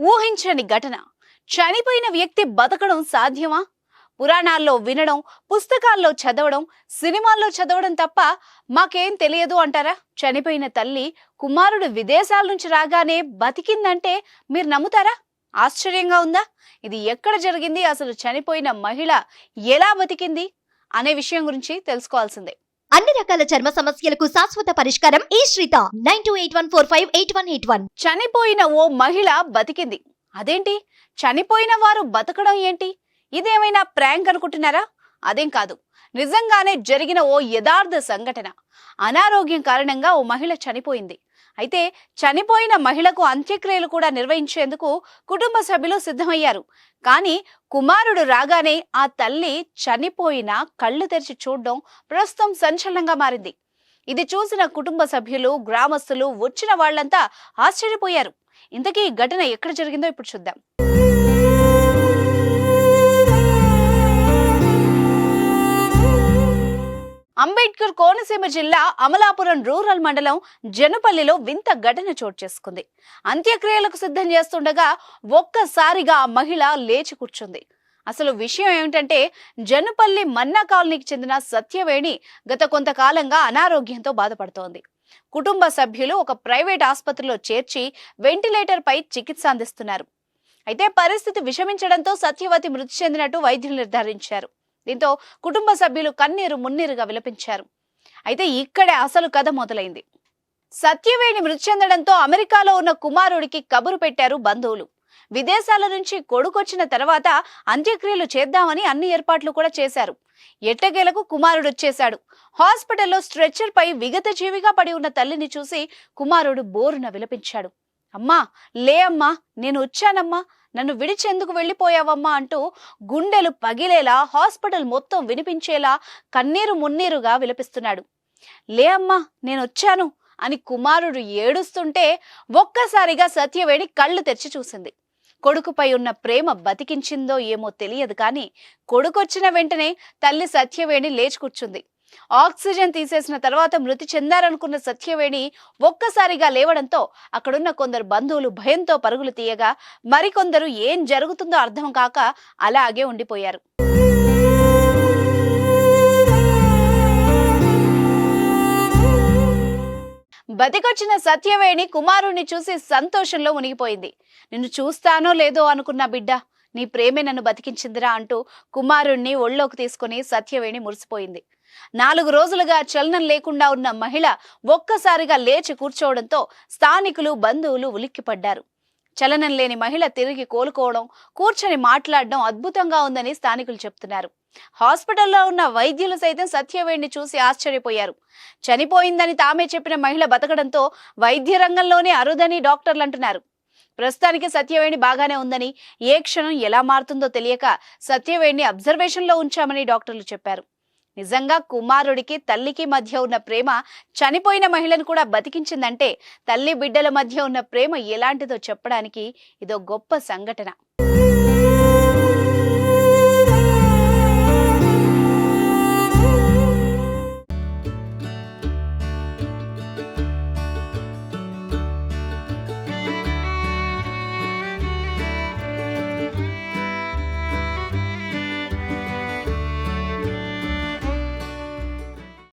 ఊహించని ఘటన. చనిపోయిన వ్యక్తి బతకడం సాధ్యమా? పురాణాల్లో వినడం పుస్తకాల్లో చదవడం సినిమాల్లో చదవడం తప్ప మాకేం తెలియదు అంటారా? చనిపోయిన తల్లి కుమారుడు విదేశాల నుంచి రాగానే బతికిందంటే మీరు నమ్ముతారా? ఆశ్చర్యంగా ఉందా? ఇది ఎక్కడ జరిగింది? అసలు చనిపోయిన మహిళ ఎలా బతికింది? అనే విషయం గురించి తెలుసుకోవాల్సిందే. అన్ని రకాల చర్మ సమస్యలకు శాశ్వత పరిష్కారం ఈ Sritha. Nine two eight one four five eight one eight one. చనిపోయిన ఓ మహిళ బతికింది. అదేంటి? చనిపోయిన వారు బతకడం ఏంటి? ఇదేమైనా ప్రాంక్ అనుకుంటున్నారా? అదేం కాదు. నిజంగానే జరిగిన ఓ యథార్థ సంఘటన. అనారోగ్యం కారణంగా ఓ మహిళ చనిపోయింది. అయితే చనిపోయిన మహిళకు అంత్యక్రియలు కూడా నిర్వహించేందుకు కుటుంబ సభ్యులు సిద్ధమయ్యారు. కానీ కుమారుడు రాగానే ఆ తల్లి చనిపోయిన కళ్ళు తెరిచి చూడడం ప్రస్తుతం సంచలనంగా మారింది. ఇది చూసిన కుటుంబ సభ్యులు గ్రామస్తులు వచ్చిన వాళ్ళంతా ఆశ్చర్యపోయారు. ఇంతకీ ఈ ఘటన ఎక్కడ జరిగిందో ఇప్పుడు చూద్దాం. అంబేద్కర్ కోనసీమ జిల్లా అమలాపురం రూరల్ మండలం జనపల్లిలో వింత ఘటన చోటు చేసుకుంది. అంత్యక్రియలకు సిద్ధం చేస్తుండగా ఒక్కసారిగా ఆ మహిళ లేచి కూర్చుంది. అసలు విషయం ఏమిటంటే జనపల్లి మన్నా కాలనీకి చెందిన సత్యవేణి గత కొంతకాలంగా అనారోగ్యంతో బాధపడుతోంది. కుటుంబ సభ్యులు ఒక ప్రైవేట్ ఆసుపత్రిలో చేర్చి వెంటిలేటర్పై చికిత్స అందిస్తున్నారు. అయితే పరిస్థితి విషమించడంతో సత్యవతి మృతి చెందినట్టు వైద్యులు నిర్ధారించారు. దీంతో కుటుంబ సభ్యులు కన్నీరు మున్నీరుగా విలపించారు. అయితే ఇక్కడే అసలు కథ మొదలైంది. సత్యవేణి మృతి చెందడంతో అమెరికాలో ఉన్న కుమారుడికి కబురు పెట్టారు బంధువులు. విదేశాల నుంచి కొడుకొచ్చిన తర్వాత అంత్యక్రియలు చేద్దామని అన్ని ఏర్పాట్లు కూడా చేశారు. ఎట్టకేలకు కుమారుడు వచ్చేశాడు. హాస్పిటల్లో స్ట్రెచ్చర్ పై విగత జీవిగా పడి ఉన్న తల్లిని చూసి కుమారుడు బోరున విలపించాడు. అమ్మా లే అమ్మా నేను వచ్చానమ్మా నన్ను విడిచెందుకు వెళ్ళిపోయావమ్మా అంటూ గుండెలు పగిలేలా హాస్పిటల్ మొత్తం వినిపించేలా కన్నీరు మున్నీరుగా విలపిస్తున్నాడు. లే అమ్మా నేను వచ్చాను అని కుమారుడు ఏడుస్తుంటే ఒక్కసారిగా సత్యవేణి కళ్ళు తెరిచి చూసింది. కొడుకుపై ఉన్న ప్రేమ బతికించిందో ఏమో తెలియదు కానీ కొడుకొచ్చిన వెంటనే తల్లి సత్యవేణి లేచి కూర్చుంది. ఆక్సిజన్ తీసేసిన తర్వాత మృతి చెందారనుకున్న సత్యవేణి ఒక్కసారిగా లేవడంతో అక్కడున్న కొందరు బంధువులు భయంతో పరుగులు తీయగా మరికొందరు ఏం జరుగుతుందో అర్థం కాక అలాగే ఉండిపోయారు. బతికొచ్చిన సత్యవేణి కుమారుణ్ణి చూసి సంతోషంలో మునిగిపోయింది. నిన్ను చూస్తానో లేదో అనుకున్న బిడ్డ నీ ప్రేమే నన్ను బతికించిందిరా అంటూ కుమారుణ్ణి ఒళ్ళోకి తీసుకుని సత్యవేణి మురిసిపోయింది. నాలుగు రోజులుగా చలనం లేకుండా ఉన్న మహిళ ఒక్కసారిగా లేచి కూర్చోవడంతో స్థానికులు బంధువులు ఉలిక్కిపడ్డారు. చలనం లేని మహిళ తిరిగి కోలుకోవడం కూర్చొని మాట్లాడడం అద్భుతంగా ఉందని స్థానికులు చెప్తున్నారు. హాస్పిటల్లో ఉన్న వైద్యులు సైతం సత్యవేణిని చూసి ఆశ్చర్యపోయారు. చనిపోయిందని తామే చెప్పిన మహిళ బతకడంతో వైద్య రంగంలోనే అరుదని డాక్టర్లు అంటున్నారు. ప్రస్తుతానికి సత్యవేణి బాగానే ఉందని ఏ క్షణం ఎలా మారుతుందో తెలియక సత్యవేణిని అబ్జర్వేషన్లో ఉంచామని డాక్టర్లు చెప్పారు. నిజంగా కుమారుడికి తల్లికి మధ్య ఉన్న ప్రేమ చనిపోయిన మహిళను కూడా బతికించిందంటే తల్లి బిడ్డల మధ్య ఉన్న ప్రేమ ఎలాంటిదో చెప్పడానికి ఇదో గొప్ప సంఘటన.